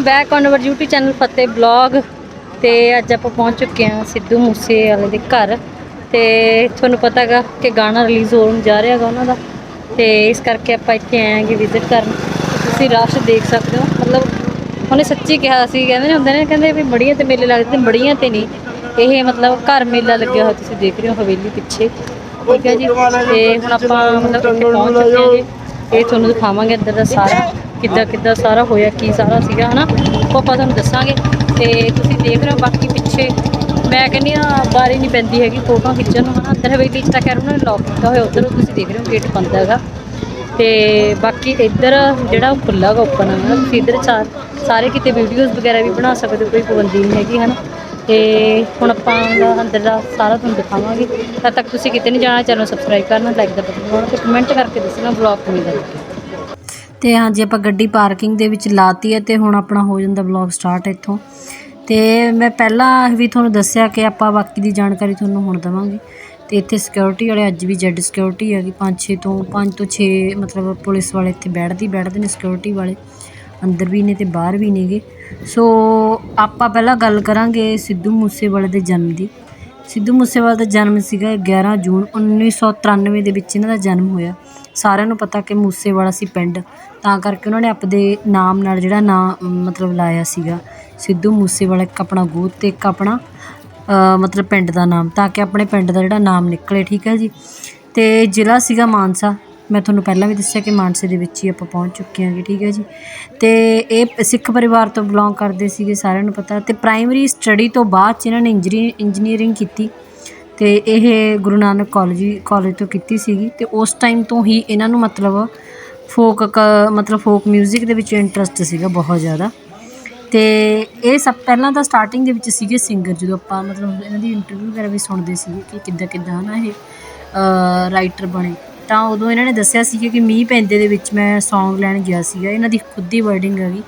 Welcome back on our YouTube channel Fateh blog. ਤੇ ਅੱਜ ਆਪਾਂ ਪਹੁੰਚ ਚੁੱਕੇ ਹਾਂ ਸਿੱਧੂ ਮੂਸੇ ਵਾਲੇ ਦੇ ਘਰ। ਤੇ ਤੁਹਾਨੂੰ ਪਤਾ ਹੈਗਾ ਕਿ ਗਾਣਾ ਰਿਲੀਜ਼ ਹੋਣ ਜਾ ਰਿਹਾ ਹੈਗਾ ਉਹਨਾਂ ਦਾ। ਤੇ ਇਸ ਕਰਕੇ ਆਪਾਂ ਇੱਥੇ ਆਏ ਹਾਂਗੇ ਵਿਜ਼ਿਟ ਕਰਨ। ਤੁਸੀਂ ਰਸ਼ ਦੇਖ ਸਕਦੇ ਹੋ। ਮਤਲਬ ਉਹਨੇ ਸੱਚੀ ਕਿਹਾ ਸੀ, ਕਹਿੰਦੇ ਨੇ ਹੁੰਦੇ ਨੇ, ਕਹਿੰਦੇ ਵੀ ਬੜੀਆਂ ਤੇ ਮੇਲੇ ਲੱਗਦੇ ਨੇ, ਬੜੀਆਂ ਤੇ ਨਹੀਂ। ਇਹ ਮਤਲਬ ਘਰ ਮੇਲਾ ਲੱਗਿਆ ਹੋਇਆ ਤੁਸੀਂ ਦੇਖ ਰਹੇ ਹੋ ਹਵੇਲੀ ਪਿੱਛੇ। ਠੀਕ ਹੈ ਜੀ। ਤੇ ਹੁਣ ਆਪਾਂ ਮਤਲਬ ਇੱਥੇ ਪਹੁੰਚ ਚੁੱਕੇ ਹਾਂਗੇ ਇਹ ਤੁਹਾਨੂੰ ਦਿਖਾਵਾਂਗੇ ਅੰਦਰ ਦਾ ਸਾਰਾ। ਕਿੱਦਾਂ ਕਿੱਦਾਂ ਸਾਰਾ ਹੋਇਆ, ਕੀ ਸਾਰਾ ਸੀਗਾ, ਹਨਾ? ਉਹ ਆਪਾਂ ਤੁਹਾਨੂੰ ਦੱਸਾਂਗੇ। ਤੇ ਤੁਸੀਂ ਦੇਖ ਰਹੇ ਹੋ ਬਾਕੀ ਪਿੱਛੇ। ਮੈਂ ਕਹਿੰਦੀ ਆ ਬਾਰੀ ਨਹੀਂ ਪੈਂਦੀ ਹੈਗੀ ਫੋਟੋ ਖਿੱਚਣ ਨੂੰ, ਹਨਾ? ਅੰਦਰ ਹਵੇਲੀ 'ਚ ਤਾਂ ਖੈਰ ਉਹਨਾਂ ਨੇ ਲੌਕ ਕੀਤਾ ਹੋਇਆ, ਉਧਰ ਤੁਸੀਂ ਦੇਖ ਰਹੇ ਹੋ ਗੇਟ ਬੰਦ ਹੈਗਾ। ਤੇ ਬਾਕੀ ਇੱਧਰ ਜਿਹੜਾ ਖੁੱਲ੍ਹਾ ਗਾ ਓਪਨ ਹੈਗਾ। ਤੁਸੀਂ ਇੱਧਰ ਚਾਰ ਸਾਰੇ ਕਿਤੇ ਵੀਡੀਓਜ਼ ਵਗੈਰਾ ਵੀ ਬਣਾ ਸਕਦੇ ਹੋ, ਕੋਈ ਪਾਬੰਦੀ ਨਹੀਂ ਹੈਗੀ, ਹਨਾ? ਤੇ ਹੁਣ ਆਪਾਂ ਅੰਦਰ ਦਾ ਸਾਰਾ ਤੁਹਾਨੂੰ ਦਿਖਾਵਾਂਗੇ। ਤਦ ਤੱਕ ਤੁਸੀਂ ਕਿਤੇ ਨਹੀਂ ਜਾਣਾ, ਚੈਨਲ ਸਬਸਕ੍ਰਾਈਬ ਕਰਨਾ ਲਾਈਕ ਦਾ ਬਟਨ ਦਬਾਉਣਾ ਤੇ ਕਮੈਂਟ ਕਰਕੇ ਦੱਸਣਾ ਬਲੌਗ ਕਿਵੇਂ ਦਾ ਲੱਗਿਆ ਤੇ ਹਾਂਜੀ, ਆਪਾਂ ਗੱਡੀ ਪਾਰਕਿੰਗ ਦੇ ਵਿੱਚ ਲਾਤੀ ਹੈ ਤੇ ਹੁਣ ਆਪਣਾ ਹੋ ਜਾਂਦਾ ਵਲੌਗ ਸਟਾਰਟ ਇੱਥੋਂ। ਤੇ ਮੈਂ ਪਹਿਲਾਂ ਵੀ ਤੁਹਾਨੂੰ ਦੱਸਿਆ ਕਿ ਆਪਾਂ ਬਾਕੀ ਦੀ ਜਾਣਕਾਰੀ ਤੁਹਾਨੂੰ ਹੁਣ ਦਵਾਂਗੇ। ਤੇ ਇੱਥੇ ਸਿਕਿਉਰਿਟੀ ਵਾਲੇ ਅੱਜ ਵੀ ਜੈਡ ਸਿਕਿਉਰਿਟੀ ਹੈਗੀ 5-6 ਤੋਂ 5 ਤੋਂ 6 ਮਤਲਬ ਪੁਲਿਸ ਵਾਲੇ ਇੱਥੇ ਬੈਠਦੀ, ਬੈਠਦੇ ਨੇ ਸਿਕਿਉਰਿਟੀ ਵਾਲੇ। ਅੰਦਰ ਵੀ ਨੇ ਤੇ ਬਾਹਰ ਵੀ ਨੇਗੇ। ਸੋ ਆਪਾਂ ਪਹਿਲਾਂ ਗੱਲ ਕਰਾਂਗੇ ਸਿੱਧੂ ਮੂਸੇਵਾਲੇ ਦੇ ਜਨਮ ਦੀ। ਸਿੱਧੂ ਮੂਸੇਵਾਲੇ ਦਾ ਜਨਮ ਸੀਗਾ 11 ਜੂਨ 1993 ਦੇ ਵਿੱਚ ਇਹਨਾਂ ਦਾ ਜਨਮ ਹੋਇਆ। ਸਾਰਿਆਂ ਨੂੰ ਪਤਾ ਕਿ ਮੂਸੇਵਾਲਾ ਸੀ ਪਿੰਡ। ਤਾਂ ਕਰਕੇ ਉਹਨਾਂ ਨੇ ਆਪਦੇ ਨਾਮ ਨਾਲ ਜਿਹੜਾ ਨਾਂ ਮਤਲਬ ਲਾਇਆ ਸੀਗਾ। ਸਿੱਧੂ ਮੂਸੇਵਾਲਾ ਇੱਕ ਆਪਣਾ ਗੋਤ ਅਤੇ ਇੱਕ ਆਪਣਾ ਮਤਲਬ ਪਿੰਡ ਦਾ ਨਾਮ। ਤਾਂ ਕਿ ਆਪਣੇ ਪਿੰਡ ਦਾ ਜਿਹੜਾ ਨਾਮ ਨਿਕਲੇ, ਠੀਕ ਹੈ ਜੀ? ਅਤੇ ਜ਼ਿਲ੍ਹਾ ਸੀਗਾ ਮਾਨਸਾ। ਮੈਂ ਤੁਹਾਨੂੰ ਪਹਿਲਾਂ ਵੀ ਦੱਸਿਆ ਕਿ ਮਾਨਸੇ ਦੇ ਵਿੱਚ ਹੀ ਆਪਾਂ ਪਹੁੰਚ ਚੁੱਕੇ ਹਾਂਗੇ, ਠੀਕ ਹੈ ਜੀ। ਤੇ ਇਹ ਸਿੱਖ ਪਰਿਵਾਰ ਤੋਂ ਬਿਲੋਂਗ ਕਰਦੇ ਸੀਗੇ, ਸਾਰਿਆਂ ਨੂੰ ਪਤਾ। ਤੇ ਪ੍ਰਾਇਮਰੀ ਸਟੱਡੀ ਤੋਂ ਬਾਅਦ 'ਚ ਇਹਨਾਂ ਨੇ ਇੰਜਰੀ ਇੰਜੀਨੀਅਰਿੰਗ ਕੀਤੀ। ਤੇ ਇਹ ਗੁਰੂ ਨਾਨਕ ਕਾਲਜ ਕਾਲਜ ਤੋਂ ਕੀਤੀ ਸੀਗੀ। ਤੇ ਉਸ ਟਾਈਮ ਤੋਂ ਹੀ ਇਹਨਾਂ ਨੂੰ ਮਤਲਬ ਫੋਕ ਮਤਲਬ ਫੋਕ 뮤직 ਦੇ ਵਿੱਚ ਇੰਟਰਸਟ ਸੀਗਾ ਬਹੁਤ ਜ਼ਿਆਦਾ। ਤੇ ਇਹ ਸਭ ਪਹਿਲਾਂ ਤਾਂ ਸਟਾਰਟਿੰਗ ਦੇ ਵਿੱਚ ਸੀਗੇ ਸਿੰਗਰ ਜਦੋਂ ਆਪਾਂ ਮਤਲਬ ਇਹਨਾਂ ਦੀ ਇੰਟਰਵਿਊ ਵਗੈਰਾ ਵੀ ਸੁਣਦੇ ਸੀਗੇ ਕਿ ਕਿੱਦਾਂ ਕਿੱਦਾਂ ਨਾ ਇਹ ਰਾਈਟਰ ਬਣੇ। ਤਾਂ ਉਦੋਂ ਇਹਨਾਂ ਨੇ ਦੱਸਿਆ ਸੀ ਕਿ ਮੀਂਹ ਪੈਂਦੇ ਦੇ ਵਿੱਚ ਮੈਂ ਸੌਂਗ ਲੈਣ ਗਿਆ ਸੀਗਾ। ਇਹਨਾਂ ਦੀ ਖੁਦ ਦੀ ਵਰਡਿੰਗ ਹੈਗੀ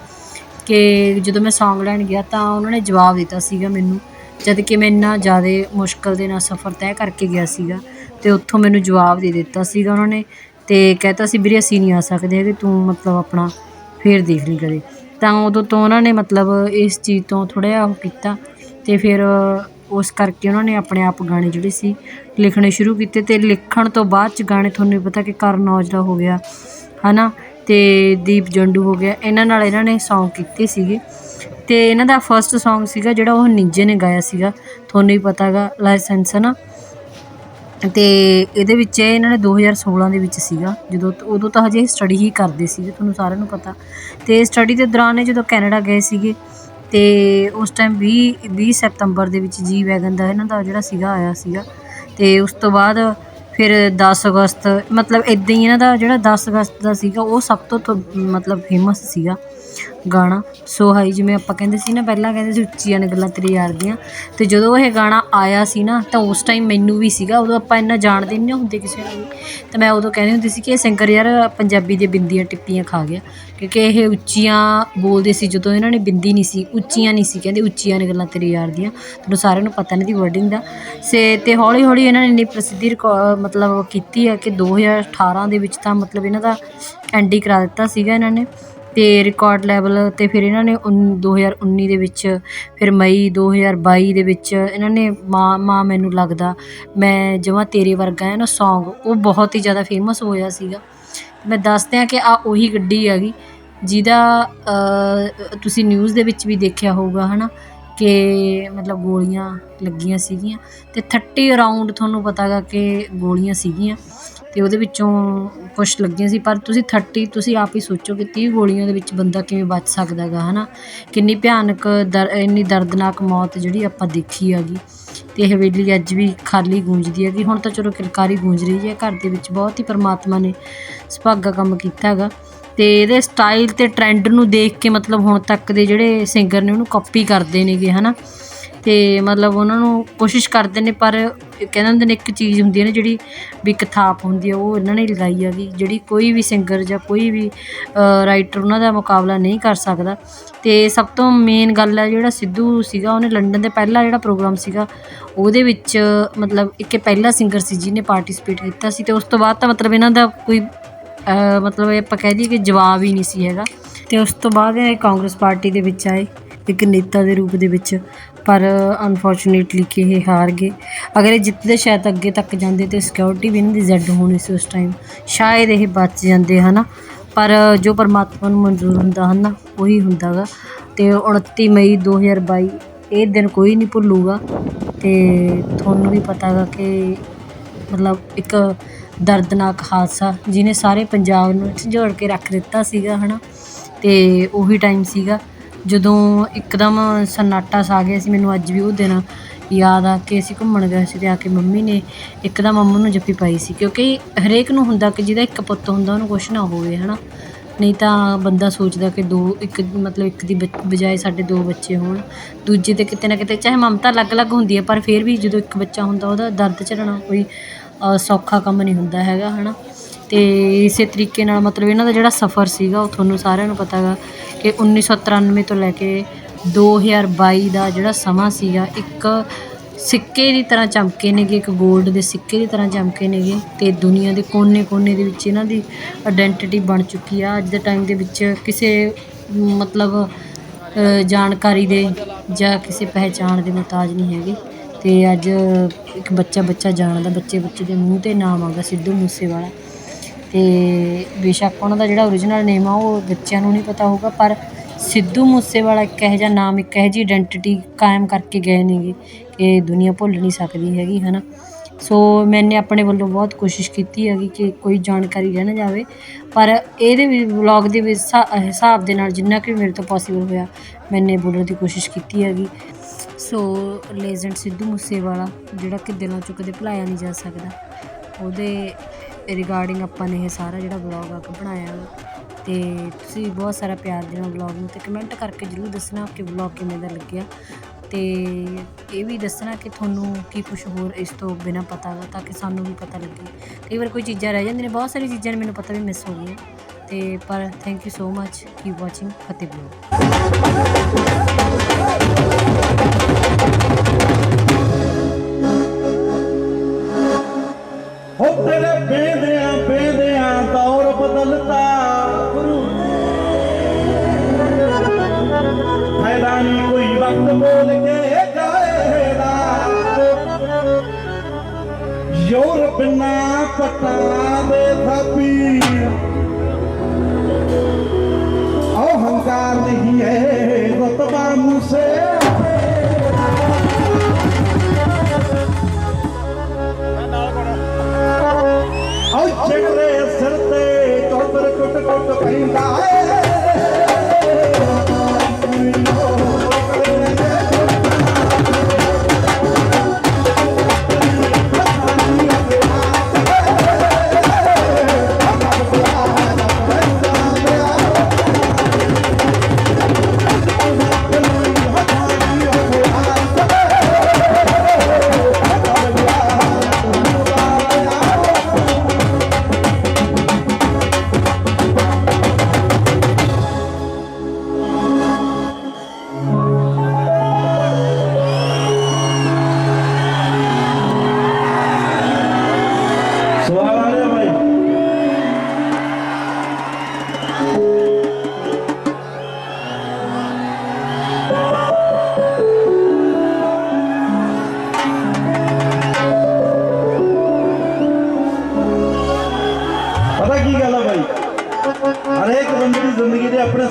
ਕਿ ਜਦੋਂ ਮੈਂ ਸੌਂਗ ਲੈਣ ਗਿਆ ਤਾਂ ਉਹਨਾਂ ਨੇ ਜਵਾਬ ਦਿੱਤਾ ਸੀਗਾ ਮੈਨੂੰ, ਜਦ ਕਿ ਮੈਂ ਇੰਨਾ ਜ਼ਿਆਦਾ ਮੁਸ਼ਕਲ ਦੇ ਨਾਲ ਸਫ਼ਰ ਤੈਅ ਕਰਕੇ ਗਿਆ ਸੀਗਾ ਤੇ ਉੱਥੋਂ ਮੈਨੂੰ ਜਵਾਬ ਦੇ ਦਿੱਤਾ ਸੀਗਾ ਉਹਨਾਂ ਨੇ ਤੇ ਕਹਿਤਾ ਸੀ, ਵੀਰੇ, ਅਸੀਂ ਨਹੀਂ ਆ ਸਕਦੇ ਹੈਗੇ, ਤੂੰ ਮਤਲਬ ਆਪਣਾ ਫੇਰ ਦੇਖ ਲਈ ਕਦੇ। ਤਾਂ ਉਦੋਂ ਤੋਂ ਉਹਨਾਂ ਨੇ ਮਤਲਬ ਇਸ ਚੀਜ਼ ਤੋਂ ਥੋੜ੍ਹਾ ਜਿਹਾ ਉਹ ਕੀਤਾ ਤੇ ਫਿਰ ਉਸ ਕਰਕੇ ਉਹਨਾਂ ਨੇ ਆਪਣੇ ਆਪ ਗਾਣੇ ਜਿਹੜੇ ਸੀ ਲਿਖਣੇ ਸ਼ੁਰੂ ਕੀਤੇ ਅਤੇ ਲਿਖਣ ਤੋਂ ਬਾਅਦ ਚ ਗਾਣੇ ਤੁਹਾਨੂੰ ਵੀ ਪਤਾ ਕਿ ਕਰਨ ਔਜਲਾ ਹੋ ਗਿਆ ਹੈ ਨਾ ਅਤੇ ਦੀਪ ਜੰਡੂ ਹੋ ਗਿਆ, ਇਹਨਾਂ ਨਾਲ ਇਹਨਾਂ ਨੇ ਸੌਂਗ ਕੀਤੇ ਸੀਗੇ। ਅਤੇ ਇਹਨਾਂ ਦਾ ਫਸਟ ਸੌਂਗ ਸੀਗਾ ਜਿਹੜਾ ਉਹ ਨਿੰਜੇ ਨੇ ਗਾਇਆ ਸੀਗਾ, ਤੁਹਾਨੂੰ ਵੀ ਪਤਾ ਹੈਗਾ, ਲਾਇਸੈਂਸ ਹੈ ਨਾ ਅਤੇ ਇਹਦੇ ਵਿੱਚ ਇਹਨਾਂ ਨੇ 2016 ਦੇ ਵਿੱਚ ਸੀਗਾ, ਜਦੋਂ ਉਦੋਂ ਤਾਂ ਹਜੇ ਸਟੱਡੀ ਹੀ ਕਰਦੇ ਸੀਗੇ, ਤੁਹਾਨੂੰ ਸਾਰਿਆਂ ਨੂੰ ਪਤਾ। ਅਤੇ ਸਟੱਡੀ ਦੇ ਦੌਰਾਨ ਇਹ ਜਦੋਂ ਕੈਨੇਡਾ ਗਏ ਸੀਗੇ ਅਤੇ ਉਸ ਟਾਈਮ ਵੀਹ ਵੀਹ ਸਤੰਬਰ ਦੇ ਵਿੱਚ ਜੀ ਵੈਗਨ ਦਾ ਇਹਨਾਂ ਦਾ ਜਿਹੜਾ ਸੀਗਾ, ਆਇਆ ਸੀਗਾ। ਅਤੇ ਉਸ ਤੋਂ ਬਾਅਦ ਫਿਰ ਦਸ ਅਗਸਤ, ਮਤਲਬ ਇੱਦਾਂ ਹੀ ਇਹਨਾਂ ਦਾ ਜਿਹੜਾ ਦਸ ਅਗਸਤ ਦਾ ਸੀਗਾ, ਉਹ ਸਭ ਤੋਂ ਮਤਲਬ ਫੇਮਸ ਸੀਗਾ। ਗਾਣਾ। ਸੋ ਹਾਈ, ਜਿਵੇਂ ਆਪਾਂ ਕਹਿੰਦੇ ਸੀ ਨਾ, ਪਹਿਲਾਂ ਕਹਿੰਦੇ ਸੀ ਉੱਚੀਆਂ ਨੇ ਗੱਲਾਂ ਤੇਰੇ ਯਾਰ ਦੀਆਂ। ਤੇ ਜਦੋਂ ਇਹ ਗਾਣਾ ਆਇਆ ਸੀ ਨਾ, ਤਾਂ ਉਸ ਟਾਈਮ ਮੈਨੂੰ ਵੀ ਸੀਗਾ। ਉਦੋਂ ਆਪਾਂ ਇੰਨਾ ਜਾਣਦੇ ਨਹੀਂ ਹੁੰਦੇ ਕਿਸੇ ਨੂੰ ਵੀ। ਤਾਂ ਮੈਂ ਉਦੋਂ ਕਹਿੰਦੀ ਹੁੰਦੀ ਸੀ ਕਿ ਇਹ ਸਿੰਗਰ ਯਾਰ ਪੰਜਾਬੀ ਦੀਆਂ ਬਿੰਦੀਆਂ ਟਿੱਪੀਆਂ ਖਾ ਗਿਆ। ਕਿਉਂਕਿ ਇਹ ਉੱਚੀਆਂ ਬੋਲਦੇ ਸੀ, ਜਦੋਂ ਇਹਨਾਂ ਨੇ ਬਿੰਦੀ ਨਹੀਂ ਸੀ, ਉੱਚੀਆਂ ਨਹੀਂ ਸੀ, ਕਹਿੰਦੇ ਉੱਚੀਆਂ ਨੇ ਗੱਲਾਂ ਤੇਰੇ ਯਾਰ ਦੀਆਂ। ਤੁਹਾਨੂੰ ਸਾਰਿਆਂ ਨੂੰ ਪਤਾ ਨਹੀਂ ਦੀ ਵਰਡਿੰਗ ਦਾ। ਸੇ, ਤੇ ਹੌਲੀ ਹੌਲੀ ਇਹਨਾਂ ਨੇ ਇੰਨੀ ਪ੍ਰਸਿੱਧੀ ਰਿਕਾ- ਮਤਲਬ ਕੀਤੀ ਹੈ ਕਿ 2018 ਦੇ ਵਿੱਚ ਤਾਂ ਮਤਲਬ ਇਹਨਾਂ ਦਾ ਐਂਡੀ ਕਰਾ ਦਿੱਤਾ ਸੀਗਾ ਇਹਨਾਂ ਨੇ। ਅਤੇ ਰਿਕਾਰਡ ਲੈਵਲ ਤੇ ਫਿਰ ਇਹਨਾਂ ਨੇ ਉਨ- 2019 ਦੇ ਵਿੱਚ, ਫਿਰ ਮਈ 2022 ਦੇ ਵਿੱਚ ਇਹਨਾਂ ਨੇ ਮਾਂ ਮਾਂ ਮੈਨੂੰ ਲੱਗਦਾ, ਮੈਂ ਜਮਾਂ ਤੇਰੇ ਵਰਗਾ ਹੈ ਨਾ ਸੌਂਗ ਉਹ ਬਹੁਤ ਹੀ ਜ਼ਿਆਦਾ ਫੇਮਸ ਹੋਇਆ ਸੀਗਾ। ਮੈਂ ਦੱਸਦਿਆਂ ਕਿ ਆਹ ਉਹੀ ਗੱਡੀ ਹੈਗੀ, ਜਿਹਦਾ ਤੁਸੀਂ ਨਿਊਜ਼ ਦੇ ਵਿੱਚ ਵੀ ਦੇਖਿਆ ਹੋਊਗਾ ਹੈ ਨਾ ਕਿ ਮਤਲਬ ਗੋਲੀਆਂ ਲੱਗੀਆਂ ਸੀਗੀਆਂ ਅਤੇ 30 ਅਰਾਊਂਡ ਤੁਹਾਨੂੰ ਪਤਾ ਗਾ ਕਿ ਗੋਲੀਆਂ ਸੀਗੀਆਂ। ਅਤੇ ਉਹਦੇ ਵਿੱਚੋਂ ਕੁਛ ਲੱਗੀਆਂ ਸੀ, ਪਰ ਤੁਸੀਂ 30 ਤੁਸੀਂ ਆਪ ਹੀ ਸੋਚੋ ਕਿ ਤੀਹ ਗੋਲੀਆਂ ਦੇ ਵਿੱਚ ਬੰਦਾ ਕਿਵੇਂ ਬਚ ਸਕਦਾ ਗਾ ਹੈ ਨਾ ਕਿੰਨੀ ਭਿਆਨਕ ਦਰ, ਇੰਨੀ ਦਰਦਨਾਕ ਮੌਤ ਜਿਹੜੀ ਆਪਾਂ ਦੇਖੀ ਹੈਗੀ। ਅਤੇ ਇਹ ਹਵੇਲੀ ਅੱਜ ਵੀ ਖਾਲੀ ਗੂੰਜਦੀ ਹੈਗੀ। ਹੁਣ ਤਾਂ ਚਲੋ ਕਿਲਕਾਰੀ ਗੂੰਜ ਰਹੀ ਹੈ, ਘਰ ਦੇ ਵਿੱਚ ਬਹੁਤ ਹੀ ਪਰਮਾਤਮਾ ਨੇ ਸੁਭਾਗਾ ਕੰਮ ਕੀਤਾ ਹੈਗਾ। ਅਤੇ ਇਹਦੇ ਸਟਾਈਲ ਅਤੇ ਟਰੈਂਡ ਨੂੰ ਦੇਖ ਕੇ ਮਤਲਬ ਹੁਣ ਤੱਕ ਦੇ ਜਿਹੜੇ ਸਿੰਗਰ ਨੇ ਉਹਨੂੰ ਕਾਪੀ ਕਰਦੇ ਨੇਗੇ ਹੈ ਨਾ ਅਤੇ ਮਤਲਬ ਉਹਨਾਂ ਨੂੰ ਕੋਸ਼ਿਸ਼ ਕਰਦੇ ਨੇ, ਪਰ ਕਹਿੰਦੇ ਹੁੰਦੇ ਨੇ ਇੱਕ ਚੀਜ਼ ਹੁੰਦੀ ਹੈ ਨਾ ਜਿਹੜੀ ਵੀ ਇੱਕ ਥਾਪ ਹੁੰਦੀ ਹੈ, ਉਹ ਇਹਨਾਂ ਨੇ ਲਗਾਈ ਆ ਵੀ ਜਿਹੜੀ ਕੋਈ ਵੀ ਸਿੰਗਰ ਜਾਂ ਕੋਈ ਵੀ ਰਾਈਟਰ ਉਹਨਾਂ ਦਾ ਮੁਕਾਬਲਾ ਨਹੀਂ ਕਰ ਸਕਦਾ। ਅਤੇ ਸਭ ਤੋਂ ਮੇਨ ਗੱਲ ਹੈ ਜਿਹੜਾ ਸਿੱਧੂ ਸੀਗਾ, ਉਹਨੇ ਲੰਡਨ ਦੇ ਪਹਿਲਾ ਜਿਹੜਾ ਪ੍ਰੋਗਰਾਮ ਸੀਗਾ, ਉਹਦੇ ਵਿੱਚ ਮਤਲਬ ਇੱਕ ਇਹ ਪਹਿਲਾ ਸਿੰਗਰ ਸੀ ਜਿਹਨੇ ਪਾਰਟਿਸਿਪੇਟ ਕੀਤਾ ਸੀ ਅਤੇ ਉਸ ਤੋਂ ਬਾਅਦ ਤਾਂ ਮਤਲਬ ਇਹਨਾਂ ਦਾ ਕੋਈ ਮਤਲਬ ਇਹ ਆਪਾਂ ਕਹਿ ਦਈਏ ਕਿ ਜਵਾਬ ਹੀ ਨਹੀਂ ਸੀ ਹੈਗਾ। ਅਤੇ ਉਸ ਤੋਂ ਬਾਅਦ ਇਹ ਕਾਂਗਰਸ ਪਾਰਟੀ ਦੇ ਵਿੱਚ ਆਏ, ਇੱਕ ਨੇਤਾ ਦੇ ਰੂਪ ਦੇ ਵਿੱਚ। ਪਰ ਅਨਫੋਰਚੂਨੇਟਲੀ ਕਿ ਇਹ ਹਾਰ ਗਏ। ਅਗਰ ਇਹ ਜਿੱਤਦੇ ਸ਼ਾਇਦ ਅੱਗੇ ਤੱਕ ਜਾਂਦੇ ਤੇ ਸਿਕਿਉਰਿਟੀ ਵੀ ਇਹਨਾਂ ਦੀ ਜ਼ੈਡ ਹੋਣੀ ਸੀ ਉਸ ਟਾਈਮ ਸ਼ਾਇਦ ਇਹ ਬਚ ਜਾਂਦੇ, ਹਨਾ? ਪਰ ਜੋ ਪਰਮਾਤਮਾ ਨੂੰ ਮਨਜ਼ੂਰ ਹੁੰਦਾ, ਹਨਾ? ਉਹੀ ਹੁੰਦਾਗਾ। ਤੇ 29 ਮਈ 2022 ਇਹ ਦਿਨ ਕੋਈ ਨਹੀਂ ਭੁੱਲੂਗਾ। ਤੇ ਤੁਹਾਨੂੰ ਵੀ ਪਤਾਗਾ ਕਿ ਮਤਲਬ ਇੱਕ ਦਰਦਨਾਕ ਹਾਦਸਾ ਜਿਹਨੇ ਸਾਰੇ ਪੰਜਾਬ ਨੂੰ ਝੰਜੋੜ ਕੇ ਰੱਖ ਦਿੱਤਾ ਸੀਗਾ, ਹਨਾ? ਤੇ ਉਹੀ ਟਾਈਮ ਸੀਗਾ। ਜਦੋਂ ਇੱਕਦਮ ਸਨਾਟਾ ਛਾ ਗਿਆ ਸੀ, ਮੈਨੂੰ ਅੱਜ ਵੀ ਉਹ ਦਿਨ ਯਾਦ ਆ ਕਿ ਅਸੀਂ ਘੁੰਮਣ ਗਏ ਸੀ ਅਤੇ ਆ ਕੇ ਮੰਮੀ ਨੇ ਇੱਕਦਮ ਅੰਮੂ ਨੂੰ ਜੱਫੀ ਪਾਈ ਸੀ, ਕਿਉਂਕਿ ਹਰੇਕ ਨੂੰ ਹੁੰਦਾ ਕਿ ਜਿਹਦਾ ਇੱਕ ਪੁੱਤ ਹੁੰਦਾ ਉਹਨੂੰ ਕੁਛ ਨਾ ਹੋਵੇ ਹੈ ਨਾ ਨਹੀਂ ਤਾਂ ਬੰਦਾ ਸੋਚਦਾ ਕਿ ਦੋ, ਇੱਕ ਮਤਲਬ ਇੱਕ ਦੀ ਬਜਾਏ ਸਾਡੇ ਦੋ ਬੱਚੇ ਹੋਣ, ਦੂਜੇ ਤੇ ਕਿਤੇ ਨਾ ਕਿਤੇ ਚਾਹੇ ਮਮਤਾ ਅਲੱਗ-ਅਲੱਗ ਹੁੰਦੀ ਹੈ ਪਰ ਫਿਰ ਵੀ ਜਦੋਂ ਇੱਕ ਬੱਚਾ ਹੁੰਦਾ ਉਹਦਾ ਦਰਦ ਝੱਲਣਾ ਕੋਈ ਸੌਖਾ ਕੰਮ ਨਹੀਂ ਹੁੰਦਾ ਹੈਗਾ ਹੈ ਨਾ ਅਤੇ ਇਸੇ ਤਰੀਕੇ ਨਾਲ ਮਤਲਬ ਇਹਨਾਂ ਦਾ ਜਿਹੜਾ ਸਫ਼ਰ ਸੀਗਾ, ਉਹ ਤੁਹਾਨੂੰ ਸਾਰਿਆਂ ਨੂੰ ਪਤਾ ਗਾ ਕਿ 1993 ਤੋਂ ਲੈ ਕੇ 2022 ਦਾ ਜਿਹੜਾ ਸਮਾਂ ਸੀਗਾ, ਇੱਕ ਸਿੱਕੇ ਦੀ ਤਰ੍ਹਾਂ ਚਮਕੇ ਨੇਗੇ, ਇੱਕ ਗੋਲਡ ਦੇ ਸਿੱਕੇ ਦੀ ਤਰ੍ਹਾਂ ਚਮਕੇ ਨੇਗੇ ਅਤੇ ਦੁਨੀਆ ਦੇ ਕੋਨੇ-ਕੋਨੇ ਦੇ ਵਿੱਚ ਇਹਨਾਂ ਦੀ ਆਇਡੈਂਟੀਟੀ ਬਣ ਚੁੱਕੀ ਆ। ਅੱਜ ਦੇ ਟਾਈਮ ਦੇ ਵਿੱਚ ਕਿਸੇ, ਮਤਲਬ ਜਾਣਕਾਰੀ ਦੇ ਜਾਂ ਕਿਸੇ ਪਹਿਚਾਣ ਦੇ ਮੁਤਾਜ ਨਹੀਂ ਹੈਗੇ ਅਤੇ ਅੱਜ ਇੱਕ ਬੱਚਾ ਬੱਚਾ ਜਾਣਦਾ ਬੱਚੇ ਬੱਚੇ ਦੇ ਮੂੰਹ ਤੇ ਨਾਮ ਆਉਂਦਾ ਸਿੱਧੂ ਮੂਸੇਵਾਲਾ। ਅਤੇ ਬੇਸ਼ੱਕ ਉਹਨਾਂ ਦਾ ਜਿਹੜਾ ਓਰੀਜਨਲ ਨੇਮ ਆ, ਉਹ ਬੱਚਿਆਂ ਨੂੰ ਨਹੀਂ ਪਤਾ ਹੋਊਗਾ, ਪਰ ਸਿੱਧੂ ਮੂਸੇਵਾਲਾ ਇੱਕ ਇਹੋ ਜਿਹਾ ਨਾਮ ਇੱਕ ਇਹੋ ਜਿਹੀ ਆਇਡੈਂਟੀਟੀ ਕਾਇਮ ਕਰਕੇ ਗਏ ਨੇਗੇ ਕਿ ਦੁਨੀਆ ਭੁੱਲ ਨਹੀਂ ਸਕਦੀ ਹੈਗੀ ਹੈ ਨਾ ਸੋ ਮੈਨੇ ਆਪਣੇ ਵੱਲੋਂ ਬਹੁਤ ਕੋਸ਼ਿਸ਼ ਕੀਤੀ ਹੈਗੀ ਕਿ ਕੋਈ ਜਾਣਕਾਰੀ ਰਹਿ ਨਾ ਜਾਵੇ, ਪਰ ਇਹਦੇ ਵੀ ਵਲੌਗ ਦੇ ਵਿੱਚ ਹਿਸਾਬ ਦੇ ਨਾਲ ਜਿੰਨਾ ਕਿ ਮੇਰੇ ਤੋਂ ਪੋਸੀਬਲ ਹੋਇਆ, ਮੈਨੇ ਬੋਲਣ ਦੀ ਕੋਸ਼ਿਸ਼ ਕੀਤੀ ਹੈਗੀ। ਸੋ ਲੈਜੈਂਡ ਸਿੱਧੂ ਮੂਸੇਵਾਲਾ, ਜਿਹੜਾ ਕਿ ਦਿਲਾਂ ਚੋਂ ਕਦੇ ਭੁਲਾਇਆ ਨਹੀਂ ਜਾ ਸਕਦਾ, ਉਹਦੇ ਰਿਗਾਰਡਿੰਗ ਆਪਾਂ ਨੇ ਇਹ ਸਾਰਾ ਜਿਹੜਾ ਵਲੌਗ ਆ ਕੇ ਬਣਾਇਆ ਵਾ। ਤੇ ਤੁਸੀਂ ਬਹੁਤ ਸਾਰਾ ਪਿਆਰ ਦੇਣਾ ਵਲੌਗ ਨੂੰ। ਤੇ ਕਮੈਂਟ ਕਰਕੇ ਜਰੂਰ ਦੱਸਣਾ ਕਿ ਵਲੌਗ ਕਿਵੇਂ ਦਾ ਲੱਗਿਆ। ਤੇ ਇਹ ਵੀ ਦੱਸਣਾ ਕਿ ਤੁਹਾਨੂੰ ਕੀ ਕੁਝ ਹੋਰ ਇਸ ਤੋਂ ਬਿਨਾ ਪਤਾ ਵਾ, ਤਾਂ ਕਿ ਸਾਨੂੰ ਵੀ ਪਤਾ ਲੱਗੇ। ਕਈ ਵਾਰ ਕੋਈ ਚੀਜ਼ਾਂ ਰਹਿ ਜਾਂਦੀਆਂ ਨੇ, ਬਹੁਤ ਸਾਰੀ ਚੀਜ਼ਾਂ ਨੇ, ਮੈਨੂੰ ਪਤਾ ਵੀ ਮਿਸ ਹੋ ਗਈਆਂ। ਤੇ ਪਰ thank you so much keep watching Fateh blog ਹੋ ਤੇਰੇ ਬੇਦਿਆਂ ਬੇਦਿਆਂ ਦੌਰ ਬਦਲਤਾ ਫਾਇਦਾ ਨਹੀਂ ਕੋਈ ਵਕਤ ਬੋਲ ਕੇ ਜਾਏਗਾ ਯੂਰਪ ਨਾ ਪਟਾ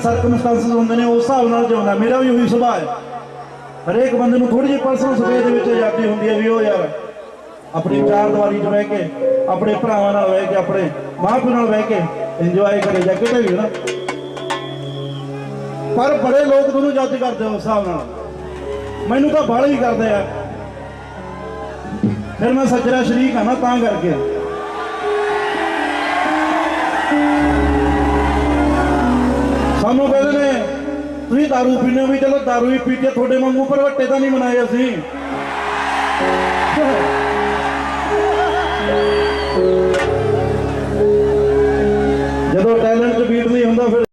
ਸਰਕਮਸਟੈਂਸਸ ਹੁੰਦੇ ਨੇ, ਉਸ ਹਿਸਾਬ ਨਾਲ ਜਿਉਂਦਾ। ਮੇਰਾ ਵੀ ਉਹੀ ਸੁਭਾਅ ਹੈ। ਹਰੇਕ ਬੰਦੇ ਨੂੰ ਥੋੜੀ ਜਿਹੀ ਪਰਸਨਲ ਸਪੇਸ ਦੇ ਵਿੱਚ ਆਜ਼ਾਦੀ ਹੁੰਦੀ ਹੈ ਵੀ ਉਹ ਯਾਰ, ਆਪਣੀ ਚਾਰ ਦੀਵਾਰੀ 'ਚ ਬਹਿ ਕੇ, ਆਪਣੇ ਭਰਾਵਾਂ ਨਾਲ ਬਹਿ ਕੇ, ਆਪਣੇ ਮਾਪਿਆਂ ਨਾਲ ਬਹਿ ਕੇ ਇੰਜੋਏ ਕਰੇ ਜਾਂ ਕਿਤੇ ਵੀ ਨਾ ਪਰ ਬੜੇ ਲੋਕ ਤੁਹਾਨੂੰ ਜੱਜ ਕਰਦੇ ਹੋ ਉਸ ਹਿਸਾਬ ਨਾਲ। ਮੈਨੂੰ ਤਾਂ ਬਾਹਲੇ ਹੀ ਕਰਦੇ ਆ ਫਿਰ ਮੈਂ ਸੱਜਰਾ ਸ਼ਰੀਕ ਆ ਨਾ, ਤਾਂ ਕਰਕੇ। ਸਾਨੂੰ ਕਹਿੰਦੇ ਨੇ ਤੁਸੀਂ ਦਾਰੂ ਪੀਂਦੇ ਹੋ ਵੀ ਚਲੋ ਦਾਰੂ ਵੀ ਪੀਤੀ ਆ, ਤੁਹਾਡੇ ਵਾਂਗੂ ਪਰ ਵੱਟੇ ਤਾਂ ਨਹੀਂ ਮਨਾਏ ਅਸੀਂ। ਜਦੋਂ ਟੈਲੈਂਟ ਬੀਟ ਨਹੀਂ ਹੁੰਦਾ ਫਿਰ